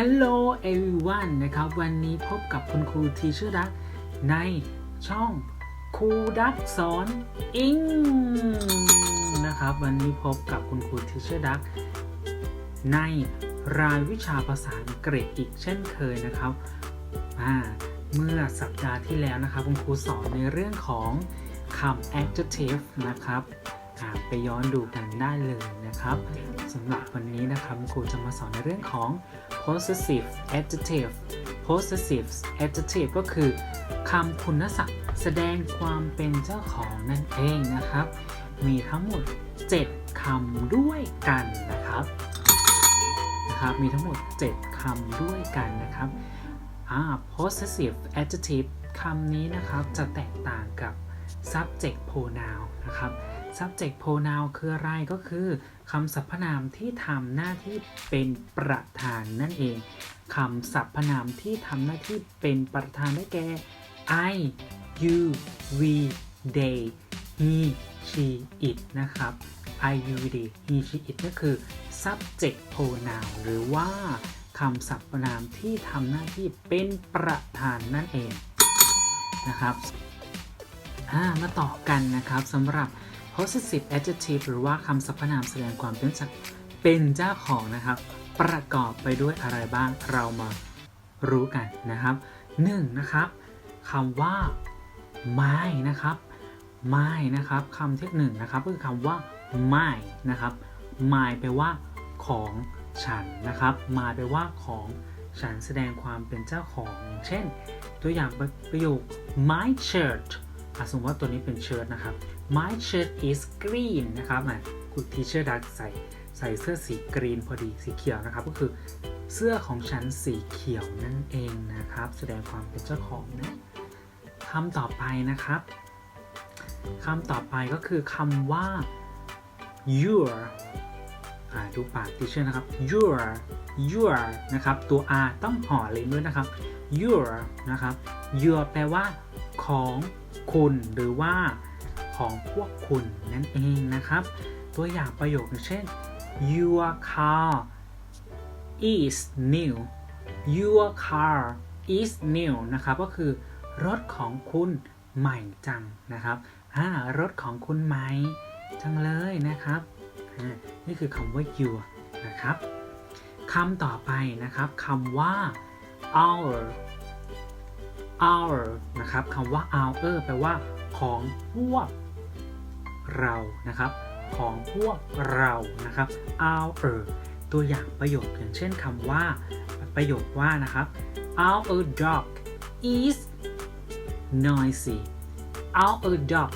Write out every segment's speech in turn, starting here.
Hello everyone นะครับ วันนี้พบกับคุณครูทีชื่อดักในช่องครูดักสอนอิงนะครับ วันนี้พบกับคุณครูทีชื่อดักในรายวิชาภาษาอังกฤษอีกเช่นเคยนะครับ เมื่อสัปดาห์ที่แล้วนะครับ คุณครูสอนในเรื่องของคำ adjective นะครับไปย้อนดูกันได้เลยนะครับสำหรับวันนี้นะครับครูจะมาสอนในเรื่องของ possessive adjective possessive adjective ก็คือคำคุณศัพท์ แสดงความเป็นเจ้าของนั่นเองนะครับ มีทั้งหมด 7คำด้วยกันนะครับนะครับ มีทั้งหมด 7คำด้วยกันนะครับอ่า possessive adjective คำนี้นะครับจะแตกต่างกับ subject pronoun นะครับ subject pronoun คืออะไรก็คือคำสรรพนามที่ทำหน้าที่เป็นประธานนั่นเองคำสรรพนามที่ทำหน้าที่เป็นประธานได้แก่ I you we they he she it นะครับ I you we they he she it ก็คือ subject pronoun หรือว่าคำสรรพนามที่ทำหน้าที่เป็นประธานนั่นเองนะครับอ่ามาต่อกันนะครับสำหรับ possessive adjective หรือว่าคำสรรพนามแสดงความเป็นเจ้าเป็นเจ้าของนะครับ ประกอบไปด้วยอะไรบ้างเรามารู้กันนะครับ 1. นะครับคำว่า my นะครับ my นะครับคำที่หนึ่งนะครับก็คือคำว่า my นะครับ my แปลว่าของฉันนะครับ my แปลว่าของฉันแสดงความเป็นเจ้าของอย่างเช่น ตัวอย่างประโยค my shirt อะสมมติว่าตัวนี้เป็นเชิ้ตนะครับ my shirt is green นะครับนะคุณทีเชอร์ดักใส่ใส่เสื้อสีกรีนพอดีสีเขียวนะครับ ก็คือเสื้อของฉันสีเขียวนั่นเองนะครับ แสดงความเป็นเจ้าของนะคำต่อไปนะครับคำต่อไปก็คือคำว่า your อ่าดูปากทีเชอร์นะครับ your your นะครับ ตัว r ต้องห่อเลยด้วยนะครับ your นะครับ your แปลว่าของคุณหรือว่า ของพวกคุณนั่นเองนะครับ ตัวอย่างประโยคเช่น your car is new your car is new นะครับก็คือรถของคุณใหม่จังนะครับรถของคุณใหม่จังเลยนะครับ นี่คือคำว่า your นะครับคำต่อไปนะครับคำว่า our our นะครับคำว่า our แปลว่าของพวก เรานะครับ ของพวกเรานะครับ our ตัวอย่างประโยคอย่างเช่นคำว่า ประโยคว่านะครับ our dog is noisy our dog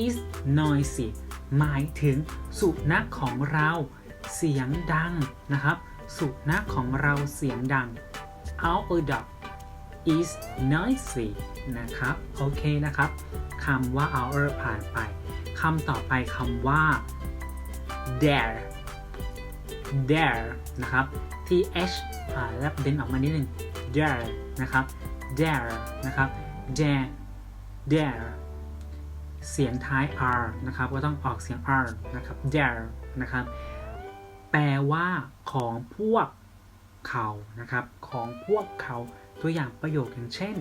is noisy หมายถึงสุนัขของเราเสียงดังนะครับ สุนัขของเราเสียงดัง our dog is noisy นะครับ โอเคนะครับ คำว่า our ผ่านไป คำต่อไปคำว่า dare dare นะครับ th อ่าแลบเด่นออกมานิดนึง dare นะครับ dare นะครับ dare dare เสียงท้าย r นะครับ ก็ต้องออกเสียง r นะครับ dare นะครับ แปลว่าของพวกเขานะครับ ของพวกเขาตัวอย่างประโยคอย่างเช่น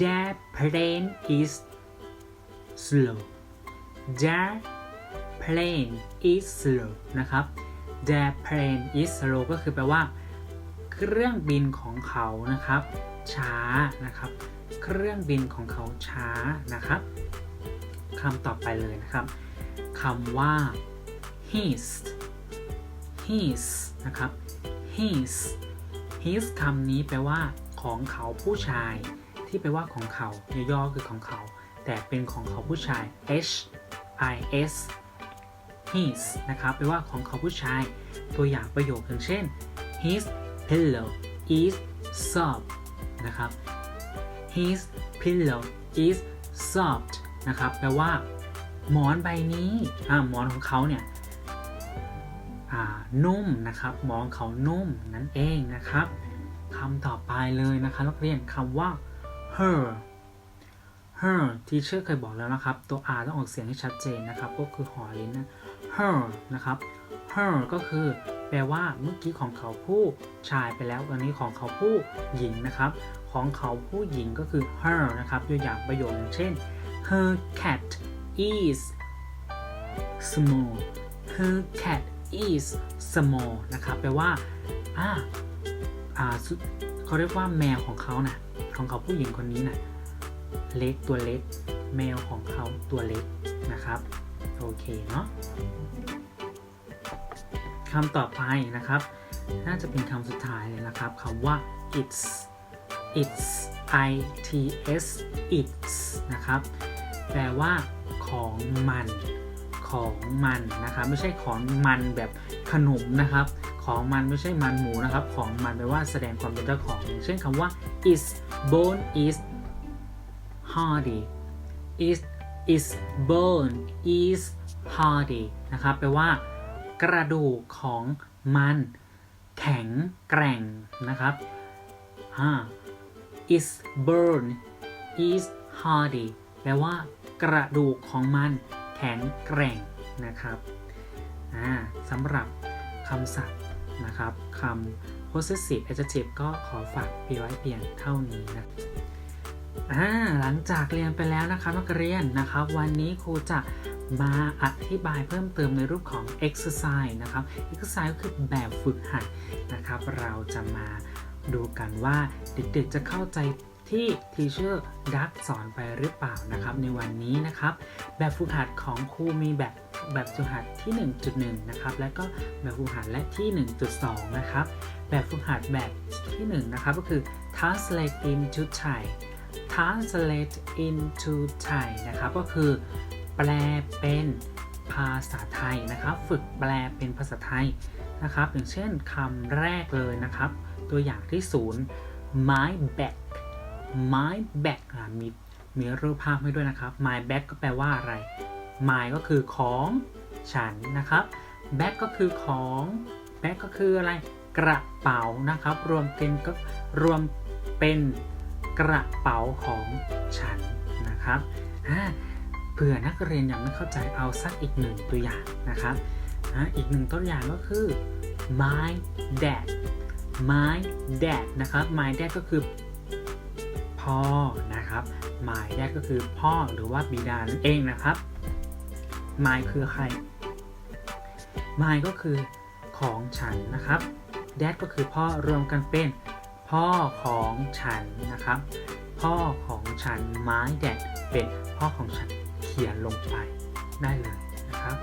their plane is slow their plane is slow นะครับ their plane is slow ก็คือแปลว่า เครื่องบินของเขานะครับ ช้านะครับ เครื่องบินของเขาช้านะครับคำต่อไปเลยนะครับคำว่า his his นะครับ his his คำนี้แปลว่า ของเขาผู้ชาย ที่แปลว่าของเขาย่อๆคือของเขา แต่เป็นของเขาผู้ชาย h i s his นะครับแปลว่าของเขาผู้ชาย ตัวอย่างประโยคอย่างเช่น his pillow is soft นะครับ his pillow is soft นะครับแปลว่า หมอนใบนี้หมอนของเขาเนี่ยนุ่มนะครับหมอนเขานุ่มนั่นเองนะครับคำต่อไปเลยนะคะนักเรียนคำว่า her her ที่เชื่อเคยบอกแล้วนะครับ ตัว r ต้องออกเสียงให้ชัดเจนนะครับ ก็คือหอลิ้นนะ her นะครับ her ก็คือเป็นลว่าเมื่อกี้ของเขาผู้ชายไปแล้วตอนนี้ของเขาผู้หญิงนะครับ ของเขาผู้หญิงก็คือ her นะครับตัวอย่างประโยคเช่น her cat is small her cat is small นะครับแปลว่าอ่าอ่าเขาเรียกว่าแมวของเขานะ่ะของเขาผู้หญิงคนนี้นะ่ะ เล็กตัวเล็ก แมวของเขาตัวเล็กนะครับ โอเคเนาะคำต่อไปนะครับ น่าจะเป็นคำสุดท้ายเลยนะครับคำว่า it's it's i t s it's นะครับ แปลว่าของมันของมันนะครับไม่ใช่ของมันแบบขนมนะครับ ของมันไม่ใช่มันหมูนะครับ ของมันแปลว่าแสดงความเป็นเจ้าของอย่างเช่นคำว่า is bone is hardy is is bone is hardy นะครับแปลว่ากระดูกของมัน แข็งแกร่งนะครับอ่า is bone is hardy แปลว่ากระดูกของมัน แข็งแกร่งนะครับอ่าสำหรับคำศัพท์นะครับคำ possessive adjective ก็ขอฝากเพียงไว้เพียงเท่านี้นะ หลังจากเรียนไปแล้วนะครับนักเรียนนะครับวันนี้ครูจะมาอธิบายเพิ่มเติมในรูปของ exercise นะครับ exercise ก็คือแบบฝึกหัดนะครับ เราจะมาดูกันว่าเด็กๆจะเข้าใจที่ Teacher Duck สอนไปหรือเปล่านะครับในวันนี้นะครับ แบบฝึกหัดของครูมีแบบแบบฝึกหัดที่ 1.1 นะครับ และก็แบบฝึกหัดและที่ 1.2 นะครับ แบบฝึกหัดแบบที่ 1 นะครับ ก็คือ translate into Thai translate into Thai นะครับ ก็คือแปลเป็นภาษาไทยนะครับ ฝึกแปลเป็นภาษาไทยนะครับ อย่างเช่นคำแรกเลยนะครับ ตัวอย่างที่ศูนย์ my bag my bag อะมีมีรูปภาพให้ด้วยนะครับ my bag ก็แปลว่าอะไร my ก็คือของฉันนะครับ bag ก็คือของ bag ก็คืออะไร กระเป๋านะครับ รวมเป็นก็รวมเป็น กระเป๋าของฉันนะครับเผื่อนักเรียนยังไม่เข้าใจเอาสักอีกหนึ่งตัวอย่างนะครับอีกหนึ่งตัวอย่างก็คือ my dad my dad นะครับ my dad ก็คือพ่อนะครับ my dad ก็คือพ่อหรือว่าบิดานั่นเองนะครับ my คือใคร my ก็คือของฉันนะครับ dad ก็คือพ่อรวมกันเป็น พ่อของฉันนะครับ พ่อของฉัน my dad เป็นพ่อของฉันเขียนลงไปได้เลยนะครับ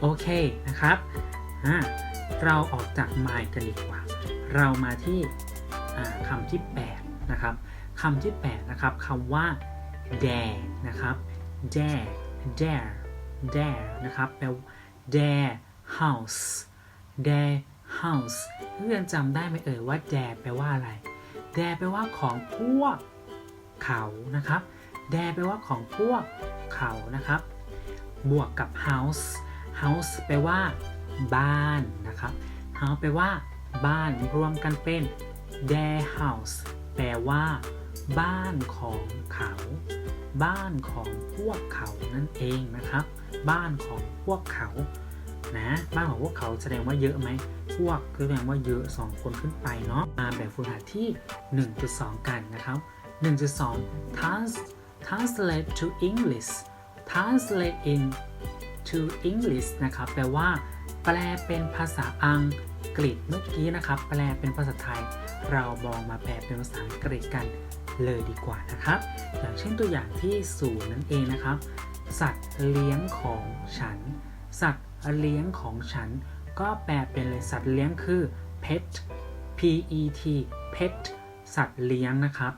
โอเคนะครับอ่าเราออกจาก my กันดีกว่า เรามาที่อ่าคำที่ 8 นะครับคำที่ 8 นะครับคำว่า dare นะครับ dare dare dare นะครับแปล dare house dare house เพื่อนจำได้ไหมเอ่ยว่า dare แปลว่าอะไร dare แปลว่าของพวกเขานะครับ dare แปลว่าของพวกเขานะครับ บวกกับ house house แปลว่า บ้านนะครับ house แปลว่า บ้านรวมกันเป็น their house แปลว่า บ้านของเขา บ้านของพวกเขานั่นเองนะครับ บ้านของพวกเขา นะบ้านของพวกเขาแสดงว่าเยอะไหมพวกคือแสดงว่าเยอะ 2 คนขึ้นไปเนาะมาแบบฝึกหัดที่ 1.2 กันนะครับ 1.2 trans translate to English translate in to English นะครับแปลว่า แปลเป็นภาษาอังกฤษเมื่อกี้นะครับ แปลเป็นภาษาไทย เรามองมาแปลเป็นภาษาอังกฤษกันเลยดีกว่านะครับ อย่างเช่นตัวอย่างที่ศูนย์นั่นเองนะครับ สัตว์เลี้ยงของฉัน สัตว์เลี้ยงของฉัน ก็แปลเป็นเลยสัตว์เลี้ยงคือ pet p e t pet สัตว์เลี้ยงนะครับ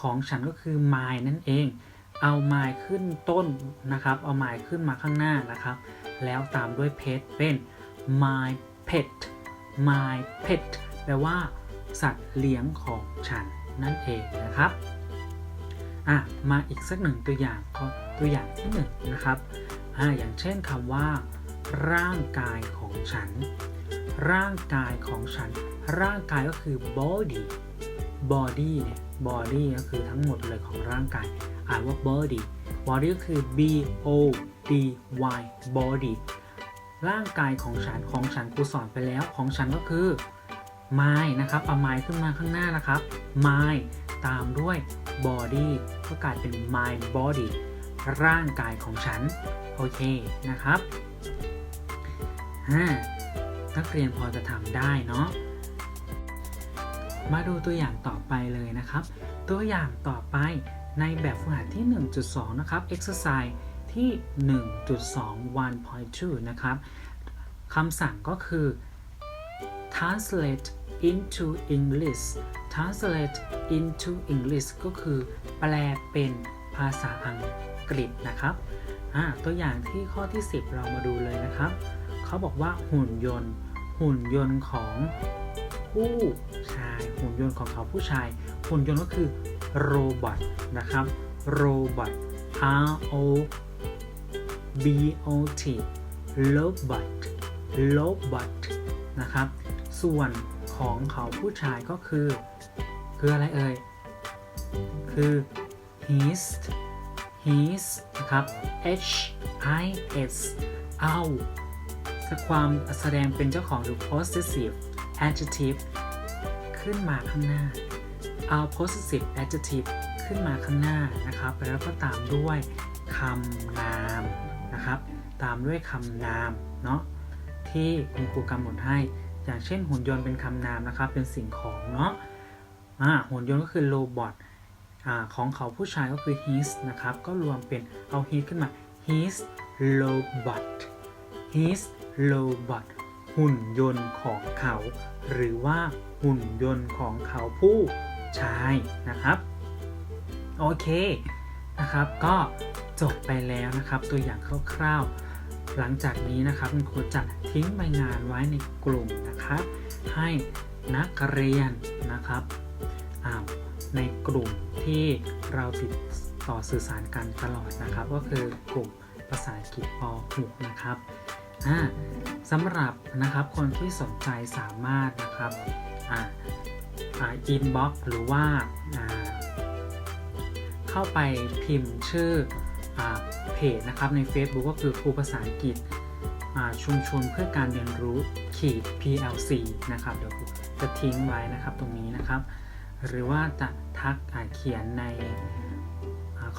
ของฉันก็คือ my นั่นเอง เอา my ขึ้นต้นนะครับ เอา my ขึ้นมาข้างหน้านะครับ แล้วตามด้วย pet เป็น my pet my pet แปลว่า สัตว์เลี้ยงของฉันนั่นเองนะครับอะมาอีกสักหนึ่งตัวอย่างก็ตัวอย่างที่หนึ่งนะครับอ่าอย่างเช่นคำว่า ร่างกายของฉัน ร่างกายของฉัน ร่างกายก็คือ body body เนี่ย body ก็คือทั้งหมดเลยของร่างกาย อ่านว่า body body ก็คือ b o d y body ร่างกายของฉันของฉันครูสอนไปแล้วของฉันก็คือ mind นะครับเอา mind ขึ้นมาข้างหน้านะครับ mind ตามด้วย body ก็กลายเป็น my body ร่างกายของฉัน โอเคนะครับ นักเรียนพอจะทำได้เนาะ มาดูตัวอย่างต่อไปเลยนะครับ ตัวอย่างต่อไปในแบบฝึกหัดที่ 1.2 นะครับ exercise ที่ 1.2 1.2 นะครับคำสั่งก็คือ translate into English translate into English ก็คือแปลเป็นภาษาอังกฤษนะครับตัวอย่างที่ข้อที่ 10 เรามาดูเลยนะครับ เขาบอกว่าหุ่นยนต์ หุ่นยนต์ของผู้ชาย หุ่นยนต์ของเขาผู้ชาย หุ่นยนต์ก็คือโรบอทนะครับโรบอท R O B O T robot robot นะครับ ส่วนของเขาผู้ชายก็คือ คืออะไรเอ่ย คือ his his นะครับ H I S เอา ความแสดงเป็นเจ้าของหรือ possessive adjective ขึ้นมาข้างหน้า เอา possessive adjective ขึ้นมาข้างหน้านะครับแล้วก็ตามด้วยคำนามนะครับ ตามด้วยคำนามเนาะที่คุณครูกำหนดให้ อย่างเช่นหุ่นยนต์เป็นคำนามนะครับ เป็นสิ่งของเนาะอ่าหุ่นยนต์ก็คือโรบอทอ่าของเขาผู้ชายก็คือ his นะครับ ก็รวมเป็นเอา his ขึ้นมา his robot his robot หุ่นยนต์ของเขา หรือว่าหุ่นยนต์ของเขาผู้ชายนะครับ โอเคนะครับ ก็จบไปแล้วนะครับตัวอย่างคร่าวๆ หลังจากนี้นะครับคุณครูจะทิ้งใบงานไว้ในกลุ่มนะครับ ให้นักเรียนนะครับอ้าวในกลุ่มที่เราติดต่อสื่อสารกันตลอดนะครับ ก็คือกลุ่มภาษาอังกฤษป .6 นะครับ อ่าสำหรับนะครับคนที่สนใจสามารถนะครับอ่าอินบ็อกหรือว่าเข้าไปพิมพ์ชื่ออเพจนะครับใน Facebook ก็คือครูภาษาอังกฤษชุมชนเพื่อการเรียนรู้ขีด PLC นะครับเดี๋ยวจะทิ้งไว้นะครับตรงนี้นะครับ หรือว่าจะทักเขียนใน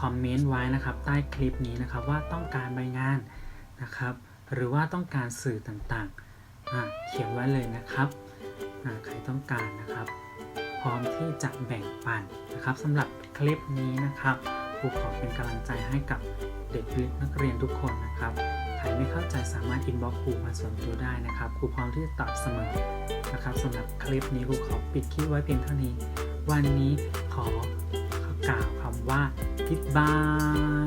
คอมเมนต์ไว้นะครับ ใต้คลิปนี้นะครับว่าต้องการใบงานนะครับ หรือว่าต้องการสื่อต่างๆ เขียนไว้เลยนะครับ ใครต้องการนะครับ พร้อมที่จะแบ่งปันนะครับสำหรับคลิปนี้นะครับครูขอเป็นกำลังใจให้กับเด็กนักเรียนทุกคนนะครับใครไม่เข้าใจสามารถอินบ็อกครูมาส่วนตัวได้นะครับครูพร้อมที่จะตอบเสมอนะครับสำหรับคลิปนี้ครูขอปิดคลิปไว้เพียงเท่านี้ วันนี้ขอกล่าวคำว่า goodbye